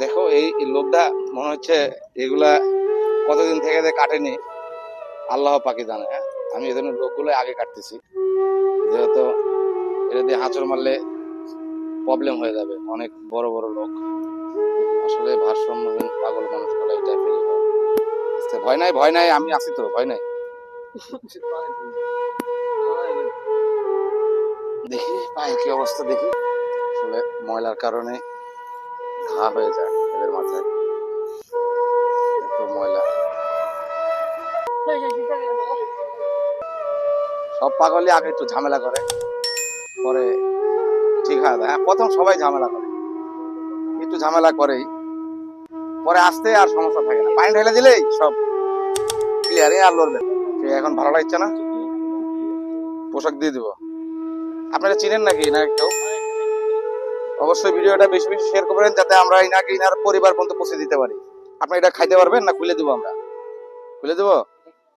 দেখো এই লোকটা মনে হচ্ছে এগুলা কতদিন থেকে যে কাটেনি আল্লাহ পাকি জানে হ্যাঁ? আমি ধরনের লোকগুলো আগে কাটতেছি। যেহেতু এটা দিয়ে হাঁচড় মারলে প্রবলেম হয়ে যাবে অনেক বড় বড় লোক। আসলে ভারসাম্যহীন পাগল মানুষগুলো এটা ফেলে আচ্ছা, ভয় নাই ভয় নাই আমি আছি তো ভয় নাই। দেখি পায়ের কি অবস্থা দেখি। আসলে ময়লার কারণে ঘা হয়ে যায় এদের মাথায়। ময়লা। সব পাগলই আগে একটু ঝামেলা করে পরে ঠিক হয়ে যায় হ্যাঁ, প্রথম সবাই ঝামেলা করে। একটু ঝামেলা করেই পরে আসতে আর সমস্যা থাকে না। পানি ঢেলে দিলেই সব ক্লিয়ার আর লড়বে। এখন ভালো লাগছে না পোশাক দিয়ে দিব। আপনারা চিনেন নাকি না কেউ? অবশ্যই ভিডিওটা বেশি বেশি শেয়ার করবেন যাতে আমরা ইনাকে ইনার পরিবার পর্যন্ত পৌঁছে দিতে পারি। আপনি এটা খাইতে পারবেন না খুলে দেবো আমরা? খুলে দেবো?